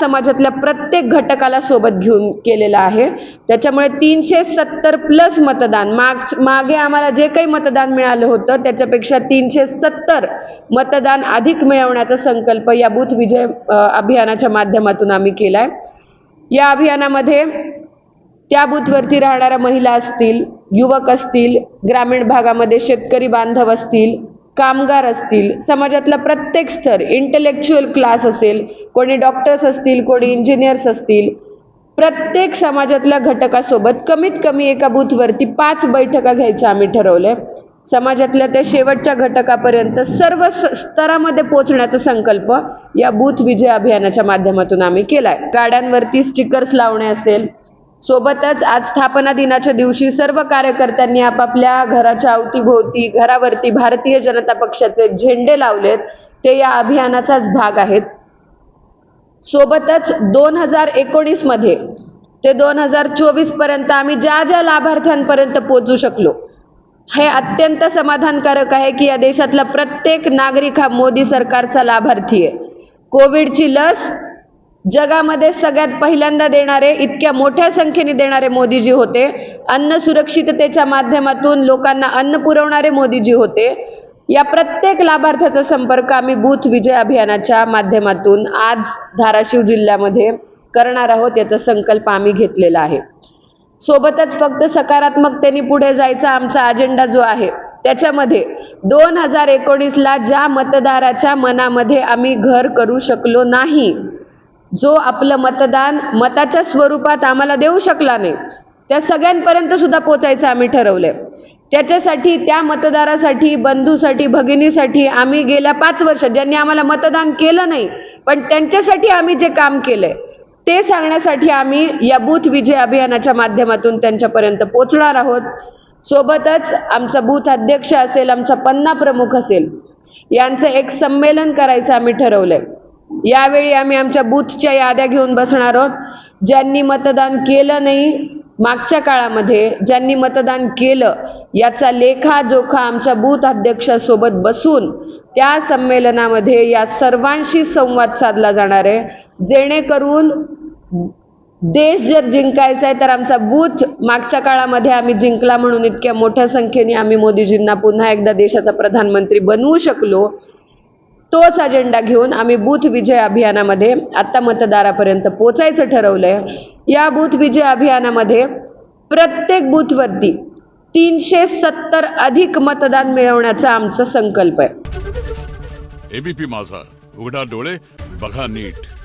समाजातल्या प्रत्येक घटकाला सोबत घेऊन केलेला आहे. त्याच्यामुळे तीनशे सत्तर प्लस मतदान माग मागे आम्हाला जे काही मतदान मिळालं होतं त्याच्यापेक्षा तीनशे सत्तर मतदान अधिक मिळवण्याचा संकल्प या बूथ विजय अभियानाच्या माध्यमातून आम्ही केला आहे या अभियानामध्ये त्या बूथवरती राहणाऱ्या महिला असतील युवक असतील ग्रामीण भागामध्ये शेतकरी बांधव असतील कामगार असतील समाजातला प्रत्येक स्तर इंटेलेक्च्युअल क्लास असेल कोणी डॉक्टर्स असतील कोणी इंजिनियर्स असतील प्रत्येक समाजातल्या घटकासोबत कमीत कमी एका बूथवरती पाच बैठका घ्यायचं आम्ही ठरवलंय. समाजातल्या त्या शेवटच्या घटकापर्यंत सर्व स- स्तरामध्ये पोहोचण्याचा संकल्प या बूथ विजय अभियानाच्या माध्यमातून आम्ही केलाय. गाड्यांवरती स्टिकर्स लावणे असेल सोबतच आज स्थापना दिनाच्या दिवशी सर्व कार्यकर्त्यांनी आपापल्या घराच्या अवतीभोवती घरावरती भारतीय जनता पक्षाचे झेंडे लावलेत. ते या अभियानाचाच भाग आहेत. सोबतच दोन हजार एकोणीसमध्ये ते दोन हजार चोवीसपर्यंत आम्ही ज्या ज्या लाभार्थ्यांपर्यंत पोहोचू शकलो हे अत्यंत समाधानकारक आहे की या देशातला प्रत्येक नागरिक हा मोदी सरकारचा लाभार्थी आहे. कोविडची लस जगामध्ये सगळ्यात पहिल्यांदा देणारे इतक्या मोठ्या संख्येने देणारे मोदीजी होते. अन्न सुरक्षिततेच्या माध्यमातून लोकांना अन्न पुरवणारे मोदीजी होते. या प्रत्येक लाभार्थ्याचा संपर्क आम्ही बूथ विजय अभियानाच्या माध्यमातून आज धाराशिव जिल्ह्यामध्ये करणार आहोत याचा संकल्प आम्ही घेतलेला आहे. सोबतच फक्त सकारात्मकतेने पुढे जायचा आमचा अजेंडा जो आहे त्याच्यामध्ये दोन हजार एकोणीसला ज्या मतदाराच्या मनामध्ये आम्ही घर करू शकलो नाही जो आपलं मतदान मताच्या स्वरूपात आम्हाला देऊ शकला नाही त्या सगळ्यांपर्यंत सुद्धा पोचायचं आम्ही ठरवलंय. त्याच्यासाठी त्या मतदारासाठी बंधूसाठी भगिनीसाठी आम्ही गेल्या पाच वर्षात ज्यांनी आम्हाला मतदान केलं नाही पण त्यांच्यासाठी आम्ही जे काम केलंय ते सांगण्यासाठी आम्ही या बूथ विजय अभियानाच्या माध्यमातून त्यांच्यापर्यंत पोचणार आहोत. सोबतच आमचा बूथ अध्यक्ष असेल आमचा पन्ना प्रमुख असेल यांचं एक संमेलन करायचं आम्ही ठरवलंय. यावेळी आम्ही आमच्या बूथच्या याद्या घेऊन बसणार आहोत. ज्यांनी मतदान केलं नाही मागच्या काळामध्ये ज्यांनी मतदान केलं याचा लेखाजोखा आमच्या बूथ अध्यक्षासोबत बसून त्या संमेलनामध्ये या सर्वांशी संवाद साधला जाणार आहे. जेणेकरून देश जर जिंकायचा आहे तर आमचा बूथ मागच्या काळामध्ये आम्ही जिंकला म्हणून इतक्या मोठ्या संख्येने आम्ही मोदीजींना पुन्हा एकदा देशाचा प्रधानमंत्री बनवू शकलो तोच अजेंडा घेऊन आम्ही बूथ विजय अभियानामध्ये आत्ता मतदारापर्यंत पोचायचं ठरवलंय. या बूथ विजय अभियानामध्ये प्रत्येक बूथवरती तीनशे सत्तर अधिक मतदान मिळवण्याचा आमचा संकल्प आहे. एबीपी माझा. उघडा डोळे बघा नीट.